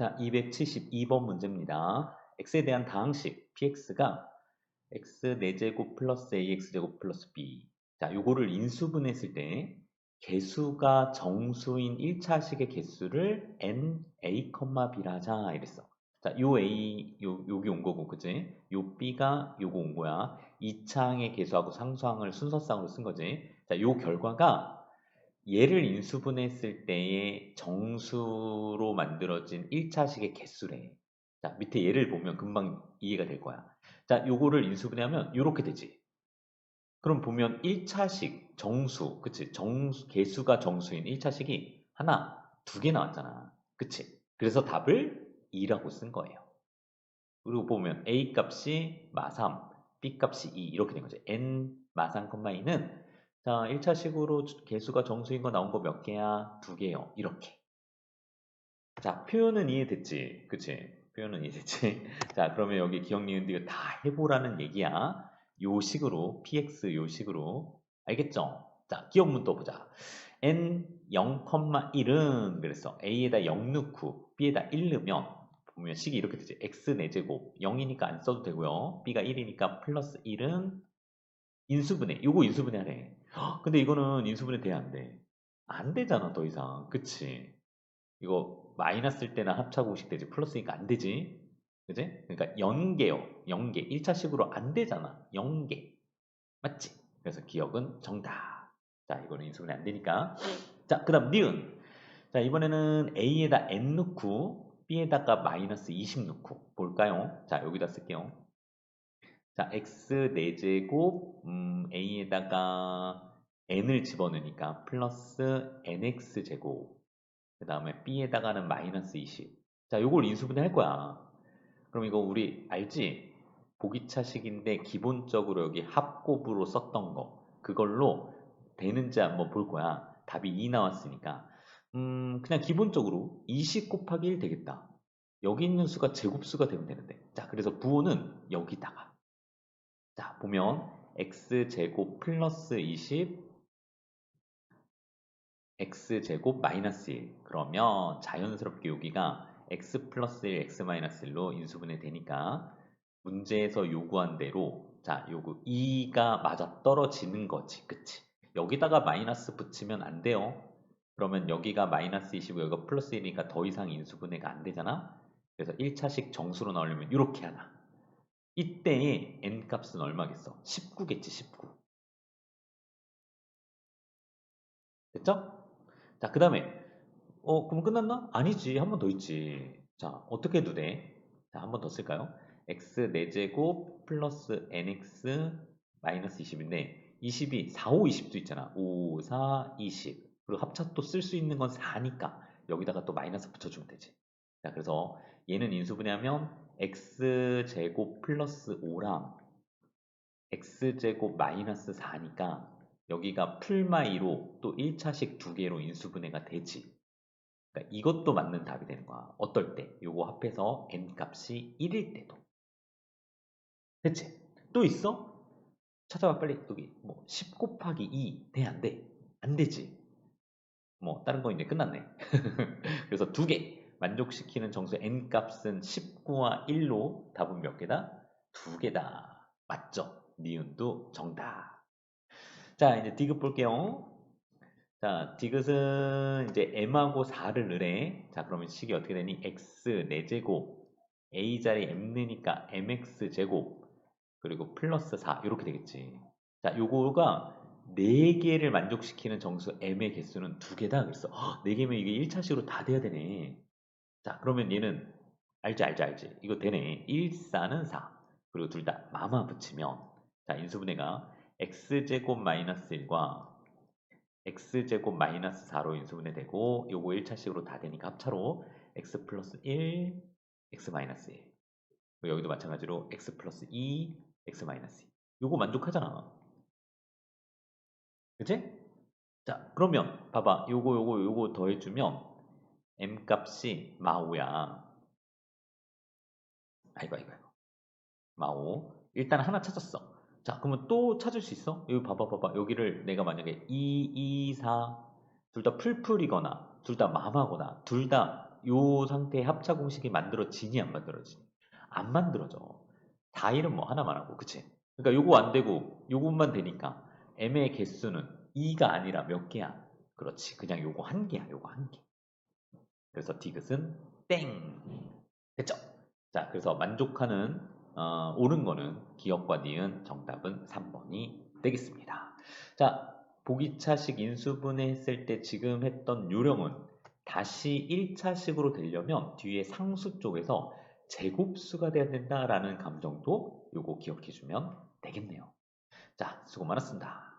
자, 272번 문제입니다. x에 대한 다항식 px가 x 4제곱 플러스 ax제곱 플러스 b 자, 요거를 인수분했을 때 개수가 정수인 1차식의 개수를 n, a, b라 하자 이랬어. 자, 요 a 요 여기 온 거고 그지? 요 b가 요거 온 거야. 2차항의 개수하고 상수항을 순서상으로 쓴 거지. 자, 요 결과가 얘를 인수분했을 때의 정수로 만들어진 1차식의 개수래. 자, 밑에 얘를 보면 금방 이해가 될 거야. 자, 요거를 인수분해하면 요렇게 되지. 그럼 보면 1차식 정수, 그치? 정수, 개수가 정수인 1차식이 하나, 두 개 나왔잖아. 그치? 그래서 답을 2라고 쓴 거예요. 그리고 보면 A 값이 마3, B 값이 2 이렇게 된 거죠. N 마3, 2는 자, 1차식으로 개수가 정수인 거 나온 거 몇 개야? 두 개요. 이렇게. 자, 표현은 이해됐지? 그치? 표현은 이해됐지? 자, 그러면 여기 기억, 니은, 디귿 다 해보라는 얘기야. 요 식으로, px 요 식으로. 알겠죠? 자, 기억문 떠보자. n 0,1은 그랬어. a에다 0 넣고 b에다 1 넣으면 보면 식이 이렇게 되지. x 4제곱 0이니까 안 써도 되고요. b가 1이니까 플러스 1은 인수분해. 요거 인수분해 하래. 근데 이거는 인수분해 돼야 안 돼. 안 되잖아, 더 이상. 그치? 이거 마이너스일 때나 합차공식 되지. 플러스니까 안 되지. 그지? 그러니까 연계요. 연계. 1차식으로 안 되잖아. 연계. 맞지? 그래서 기억은 정답. 자, 이거는 인수분해 안 되니까. 자, 그 다음 니은. 자, 이번에는 A에다 N 넣고 B에다가 마이너스 20 넣고 볼까요? 자, 여기다 쓸게요. 자, x 4제곱 음, a에다가 n을 집어넣으니까 플러스 nx 제곱 그 다음에 b에다가는 마이너스 20 자, 요걸 인수분해 할 거야. 그럼 이거 우리 알지? 보기차식인데 기본적으로 여기 합곱으로 썼던 거 그걸로 되는지 한번 볼 거야. 답이 2 나왔으니까 음, 그냥 기본적으로 20 곱하기 1 되겠다. 여기 있는 수가 제곱수가 되면 되는데 자, 그래서 부호는 여기다가 자, 보면 x제곱 플러스 20 x제곱 마이너스 1 그러면 자연스럽게 여기가 x 플러스 1 x 마이너스 1로 인수분해 되니까 문제에서 요구한 대로 자 요구 2가 맞아 떨어지는 거지. 그치? 여기다가 마이너스 붙이면 안 돼요. 그러면 여기가 마이너스 20이고 여기가 플러스 1이니까 더 이상 인수분해가 안 되잖아? 그래서 1차식 정수로 나오려면 이렇게 하나 이때의 n값은 얼마겠어? 19겠지 19 됐죠? 자그 다음에 어 그럼 끝났나? 아니지 한 번 더 있지 자 어떻게 해도 돼? 자 한 번 더 쓸까요? x 4제곱 플러스 nx 마이너스 20인데 20이 4, 5, 20도 있잖아 5, 4, 20 그리고 합차 또 쓸 수 있는 건 4니까 여기다가 또 마이너스 붙여주면 되지 자 그래서 얘는 인수분해하면 x제곱 플러스 5랑 x제곱 마이너스 4니까 여기가 풀마 2로 또 1차식 두 개로 인수분해가 되지. 그러니까 이것도 맞는 답이 되는 거야. 어떨 때? 요거 합해서 n값이 1일 때도. 됐지? 또 있어? 찾아봐 빨리 여기 뭐 10 곱하기 2 돼? 안 돼? 안 되지. 뭐 다른 거 이제 끝났네. 그래서 두 개. 만족시키는 정수 n값은 19와 1로 답은 몇 개다? 두 개다. 맞죠? 니은도 정답. 자, 이제 디귿 볼게요. 자, 디귿은 이제 m하고 4를 넣으래. 자, 그러면 식이 어떻게 되니? x 4제곱, a 자리 m 넣으니까 mx 제곱, 그리고 플러스 4 이렇게 되겠지. 자, 요거가 4개를 만족시키는 정수 m의 개수는 2개다. 그랬어. 4개면 이게 1차식으로 다 돼야 되네. 자, 그러면 얘는 알지, 알지, 알지. 이거 되네. 1, 4는 4. 그리고 둘 다 마마 붙이면 자, 인수분해가 x제곱 마이너스 1과 x제곱 마이너스 4로 인수분해 되고 요거 1차식으로 다 되니까 합차로 x 플러스 1, x 마이너스 1 여기도 마찬가지로 x 플러스 2, x 마이너스 2 요거 만족하잖아. 그치? 자, 그러면 봐봐. 요거 요거 요거 더해주면 m값이 마오야. 아이고 아이고 아이고. 마오. 일단 하나 찾았어. 자, 그러면 또 찾을 수 있어? 여기 봐봐 봐봐. 여기를 내가 만약에 2, 2, 4 둘 다 풀풀이거나 둘 다 마마거나 둘 다 요 상태의 합차 공식이 만들어지니 안 만들어지니? 안 만들어져. 4일은 뭐 하나만 하고, 그치? 그러니까 요거 안 되고 요것만 되니까 m의 개수는 2가 아니라 몇 개야? 그렇지. 그냥 요거 한 개야. 요거 한 개. 그래서 디귿은 땡. 됐죠? 자, 그래서 만족하는 어, 옳은 거는 기억과 니은 정답은 3번이 되겠습니다. 자, 보기차식 인수분해 했을 때 지금 했던 요령은 다시 1차식으로 되려면 뒤에 상수 쪽에서 제곱수가 돼야 된다라는 감정도 요거 기억해 주면 되겠네요. 자, 수고 많았습니다.